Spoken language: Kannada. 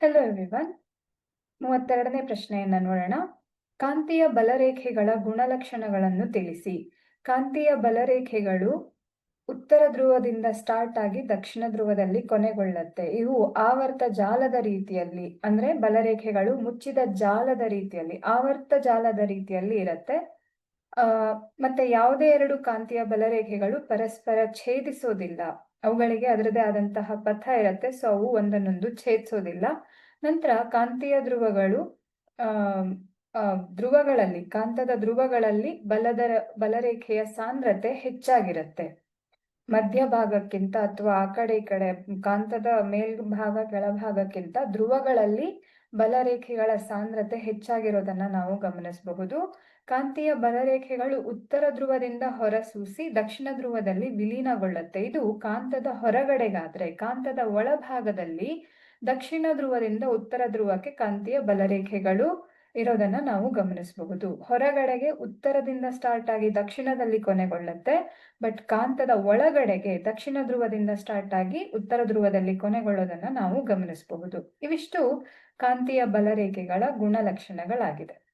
ಹೆಲೋ ಎವ್ರಿವನ್ ಮೂವತ್ತೆರಡನೇ ಪ್ರಶ್ನೆಯನ್ನ ನೋಡೋಣ. ಕಾಂತೀಯ ಬಲರೇಖೆಗಳ ಗುಣಲಕ್ಷಣಗಳನ್ನು ತಿಳಿಸಿ. ಕಾಂತೀಯ ಬಲರೇಖೆಗಳು ಉತ್ತರ ಧ್ರುವದಿಂದ ಸ್ಟಾರ್ಟ್ ಆಗಿ ದಕ್ಷಿಣ ಧ್ರುವದಲ್ಲಿ ಕೊನೆಗೊಳ್ಳುತ್ತೆ. ಇವು ಆವರ್ತ ಜಾಲದ ರೀತಿಯಲ್ಲಿ, ಅಂದ್ರೆ ಬಲರೇಖೆಗಳು ಮುಚ್ಚಿದ ಜಾಲದ ರೀತಿಯಲ್ಲಿ, ಆವರ್ತ ಜಾಲದ ರೀತಿಯಲ್ಲಿ ಇರುತ್ತೆ. ಮತ್ತೆ ಯಾವುದೇ ಎರಡು ಕಾಂತೀಯ ಬಲರೇಖೆಗಳು ಪರಸ್ಪರ ಛೇದಿಸೋದಿಲ್ಲ. ಅವುಗಳಿಗೆ ಅದರದೇ ಆದಂತಹ ಪಥ ಇರುತ್ತೆ. ಸೊ ಅವು ಒಂದನ್ನೊಂದು ಛೇದಿಸೋದಿಲ್ಲ. ನಂತರ ಕಾಂತೀಯ ಧ್ರುವಗಳು ಧ್ರುವಗಳಲ್ಲಿ, ಕಾಂತದ ಧ್ರುವಗಳಲ್ಲಿ ಬಲದ ಬಲರೇಖೆಯ ಸಾಂದ್ರತೆ ಹೆಚ್ಚಾಗಿರುತ್ತೆ. ಮಧ್ಯಭಾಗಕ್ಕಿಂತ ಅಥವಾ ಆ ಕಡೆ ಈ ಕಡೆ ಕಾಂತದ ಮೇಲ್ಭಾಗ, ಕೆಳಭಾಗಕ್ಕಿಂತ ಧ್ರುವಗಳಲ್ಲಿ ಬಲರೇಖೆಗಳ ಸಾಂದ್ರತೆ ಹೆಚ್ಚಾಗಿರೋದನ್ನ ನಾವು ಗಮನಿಸಬಹುದು. ಕಾಂತೀಯ ಬಲರೇಖೆಗಳು ಉತ್ತರ ಧ್ರುವದಿಂದ ಹೊರಸೂಸಿ ದಕ್ಷಿಣ ಧ್ರುವದಲ್ಲಿ ವಿಲೀನಗೊಳ್ಳುತ್ತೆ. ಇದು ಕಾಂತದ ಹೊರಗಡೆಗಾದ್ರೆ, ಕಾಂತದ ಒಳಭಾಗದಲ್ಲಿ ದಕ್ಷಿಣ ಧ್ರುವದಿಂದ ಉತ್ತರ ಧ್ರುವಕ್ಕೆ ಕಾಂತೀಯ ಬಲರೇಖೆಗಳು ಇರೋದನ್ನ ನಾವು ಗಮನಿಸಬಹುದು. ಹೊರಗಡೆಗೆ ಉತ್ತರದಿಂದ ಸ್ಟಾರ್ಟ್ ಆಗಿ ದಕ್ಷಿಣದಲ್ಲಿ ಕೊನೆಗೊಳ್ಳುತ್ತೆ ಬಟ್ ಕಾಂತದ ಒಳಗಡೆಗೆ ದಕ್ಷಿಣ ಧ್ರುವದಿಂದ ಸ್ಟಾರ್ಟ್ ಆಗಿ ಉತ್ತರ ಧ್ರುವದಲ್ಲಿ ಕೊನೆಗೊಳ್ಳೋದನ್ನ ನಾವು ಗಮನಿಸಬಹುದು. ಇವಿಷ್ಟು ಕಾಂತೀಯ ಬಲರೇಖೆಗಳ ಗುಣಲಕ್ಷಣಗಳಾಗಿದೆ